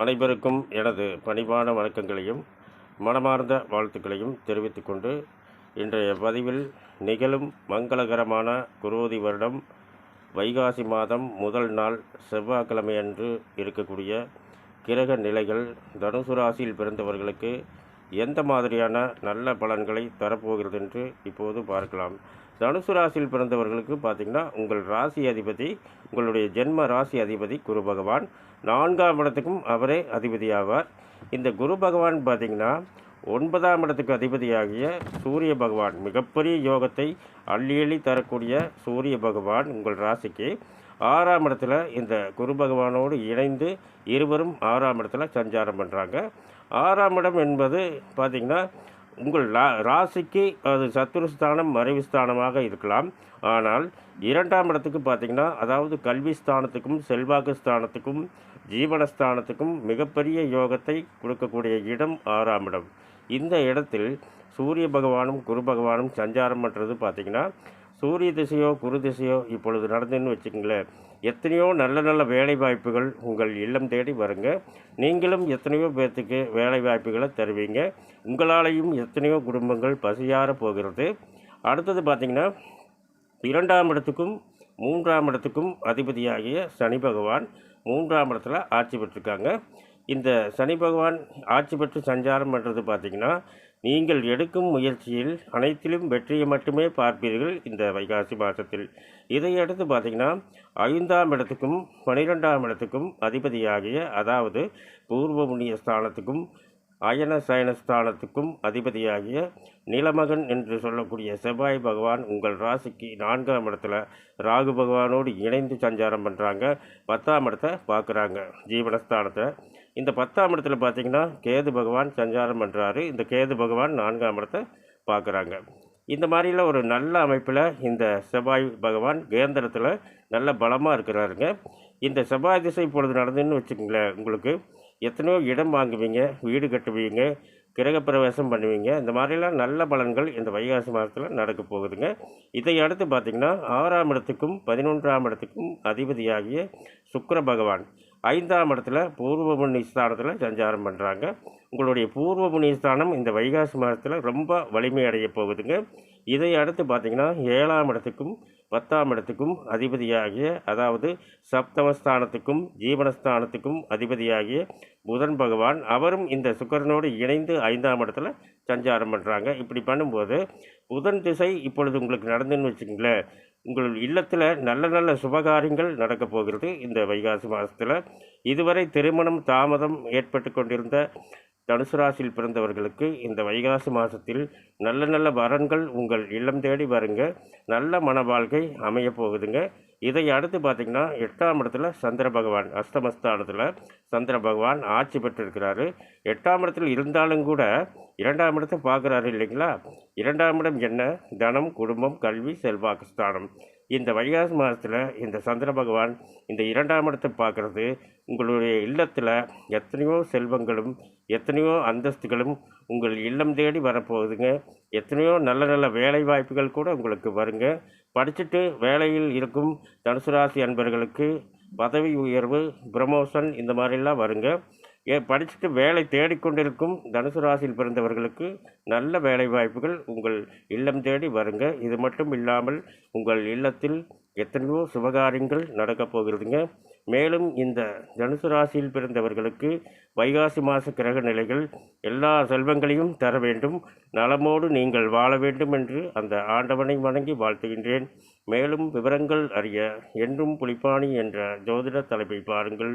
அனைவருக்கும் எனது பணிவான வணக்கங்களையும் மனமார்ந்த வாழ்த்துக்களையும் தெரிவித்துக்கொண்டு இன்றைய பதிவில் நிகழும் மங்களகரமான குரோதி வருடம் வைகாசி மாதம் முதல் நாள் செவ்வாய்க்கிழமையன்று இருக்கக்கூடிய கிரக நிலைகள் தனுசு ராசியில் பிறந்தவர்களுக்கு எந்த மாதிரியான நல்ல பலன்களை தரப்போகிறது என்று இப்போது பார்க்கலாம். தனுசு ராசியில் பிறந்தவர்களுக்கு பார்த்திங்கன்னா உங்கள் ராசி அதிபதி உங்களுடைய ஜென்ம ராசி அதிபதி குரு பகவான். நான்காம் இடத்துக்கும் அவரே அதிபதியாவார். இந்த குரு பகவான் பார்த்திங்கன்னா ஒன்பதாம் இடத்துக்கு அதிபதியாகிய சூரிய பகவான். மிகப்பெரிய யோகத்தை அள்ளி அள்ளி தரக்கூடிய சூரிய பகவான் உங்கள் ராசிக்கு. ஆறாம் இடத்துல இந்த குரு பகவானோடு இணைந்து இருவரும் ஆறாம் இடத்துல சஞ்சாரம் பண்ணுறாங்க ஆறாம் இடம் என்பது பார்த்திங்கன்னா உங்கள் ரா ராசிக்கு அது சத்துருஸ்தானம் மறைவு ஸ்தானமாக இருக்கலாம். ஆனால் இரண்டாம் இடத்துக்கு பார்த்திங்கன்னா அதாவது கல்வி ஸ்தானத்துக்கும் செல்வாக்கு ஸ்தானத்துக்கும் ஜீவனஸ்தானத்துக்கும் மிகப்பெரிய யோகத்தை கொடுக்கக்கூடிய இடம் ஆறாம் இடம். இந்த இடத்தில் சூரிய பகவானும் குரு பகவானும் சஞ்சாரம் பண்ணுறது பார்த்திங்கன்னா சூரிய திசையோ குரு திசையோ இப்பொழுது நடந்துன்னு வச்சுக்கோங்களேன். எத்தனையோ நல்ல நல்ல வேலை வாய்ப்புகள் உங்கள் இல்லம் தேடி வருங்க. நீங்களும் எத்தனையோ பேர்த்துக்கு வேலை வாய்ப்புகளை தருவீங்க. உங்களாலையும் எத்தனையோ குடும்பங்கள் பசியார போகிறது. அடுத்தது பார்த்திங்கன்னா இரண்டாம் இடத்துக்கும் மூன்றாம் இடத்துக்கும் அதிபதியாகிய சனி பகவான் மூன்றாம் இடத்துல ஆட்சி பெற்றிருக்காங்க. இந்த சனி பகவான் ஆட்சி பெற்று சஞ்சாரம் பண்ணுறது பார்த்திங்கன்னா நீங்கள் எடுக்கும் முயற்சியில் அனைத்திலும் வெற்றியை மட்டுமே பார்ப்பீர்கள் இந்த வைகாசி மாதத்தில். இதையடுத்து பார்த்திங்கன்னா ஐந்தாம் இடத்துக்கும் பனிரெண்டாம் இடத்துக்கும் அதிபதியாகிய அதாவது பூர்வ புண்ணிய ஸ்தானத்துக்கும் அயன சயனஸ்தானத்துக்கும் அதிபதியாகிய நிலமகன் என்று சொல்லக்கூடிய செவ்வாய் பகவான் உங்கள் ராசிக்கு நான்காம் இடத்துல ராகு பகவானோடு இணைந்து சஞ்சாரம் பண்ணுறாங்க பத்தாம் இடத்தை பார்க்குறாங்க. ஜீவனஸ்தானத்தை. இந்த பத்தாம் இடத்துல பார்த்தீங்கன்னா கேது பகவான் சஞ்சாரம் பண்ணுறாரு இந்த கேது பகவான் நான்காம் இடத்தை பார்க்குறாங்க. இந்த மாதிரிலாம் ஒரு நல்ல அமைப்பில் இந்த செவ்வாய் பகவான் கேந்திரத்தில் நல்ல பலமாக இருக்கிறாருங்க. இந்த செவ்வாய் திசை இப்பொழுது நடந்துன்னு வச்சுக்கோங்களேன் உங்களுக்கு எத்தனையோ இடம் வாங்குவீங்க வீடு கட்டுவீங்க கிரகப்பிரவேசம் பண்ணுவீங்க. இந்த மாதிரிலாம் நல்ல பலன்கள் இந்த வைகாசி மாதத்தில் நடக்க போகுதுங்க. இதை அடுத்து பார்த்திங்கன்னா ஆறாம் இடத்துக்கும் பதினொன்றாம் இடத்துக்கும் அதிபதியாகிய சுக்கர பகவான் ஐந்தாம் இடத்துல பூர்வ புண்ணிய ஸ்தானத்தில் சஞ்சாரம் பண்ணுறாங்க உங்களுடைய பூர்வ புண்ணிய ஸ்தானம் இந்த வைகாசி மாதத்தில் ரொம்ப வலிமை அடைய போகுதுங்க. இதை அடுத்து பார்த்திங்கன்னா ஏழாம் இடத்துக்கும் பத்தாம் இடத்துக்கும் அதிபதியாகிய அதாவது சப்தமஸ்தானத்துக்கும் ஜீவனஸ்தானத்துக்கும் அதிபதியாகிய புதன் பகவான் அவரும் இந்த சுக்கரனோடு இணைந்து ஐந்தாம் இடத்துல சஞ்சாரம் பண்ணுறாங்க இப்படி பண்ணும்போது புதன் திசை இப்பொழுது உங்களுக்கு நடந்துன்னு வச்சுங்களேன் உங்கள் இல்லத்தில் நல்ல நல்ல சுபகாரியங்கள் நடக்கப் போகிறது இந்த வைகாசி மாதத்தில் இதுவரை திருமணம் தாமதம் ஏற்பட்டு கொண்டிருந்த தனுசு ராசியில் பிறந்தவர்களுக்கு இந்த வைகாசி மாதத்தில் நல்ல நல்ல வரன்கள் உங்கள் இல்லம் தேடி வருங்க. நல்ல மன வாழ்க்கை அமைய போகுதுங்க. இதை அடுத்து பார்த்திங்கன்னா எட்டாம் இடத்துல சந்திர பகவான் அஷ்டமஸ்தானத்தில் சந்திர பகவான் ஆட்சி பெற்றிருக்கிறாரு. எட்டாம் இடத்தில் இருந்தாலும் கூட இரண்டாம் இடத்தை பார்க்குறாரு இல்லைங்களா? இரண்டாம் இடம் என்ன? தனம் குடும்பம் கல்வி செல்வாக்கு ஸ்தானம். இந்த வைகாசி மாதத்தில் இந்த சந்திர பகவான் இந்த இரண்டாம் இடத்தை பார்க்குறது உங்களுடைய இல்லத்தில் எத்தனையோ செல்வங்களும் எத்தனையோ அந்தஸ்துகளும் உங்கள் இல்லம் தேடி வரப்போகுதுங்க. எத்தனையோ நல்ல நல்ல வேலை வாய்ப்புகள் கூட உங்களுக்கு வருங்க. படிச்சுட்டு வேலையில் இருக்கும் தனுசு ராசி அன்பர்களுக்கு பதவி உயர்வு ப்ரமோஷன் இந்த மாதிரிலாம் வருங்க. ஏ படிச்சுட்டு வேலை தேடிக்கொண்டிருக்கும் தனுசு ராசியில் பிறந்தவர்களுக்கு நல்ல வேலை வாய்ப்புகள் உங்கள் இல்லம் தேடி வருங்க. இது மட்டும் இல்லாமல் உங்கள் இல்லத்தில் எத்தனையோ சுபகாரியங்கள் நடக்கப் போகிறதுங்க. மேலும் இந்த தனுசு ராசியில் பிறந்தவர்களுக்கு வைகாசி மாத கிரக நிலைகள் எல்லா செல்வங்களையும் தர வேண்டும். நலமோடு நீங்கள் வாழ வேண்டும் என்று அந்த ஆண்டவனை வணங்கி வாழ்த்துகின்றேன். மேலும் விவரங்கள் அறிய என்றும் புலிப்பாணி என்ற ஜோதிட தலைப்பை பாருங்கள்.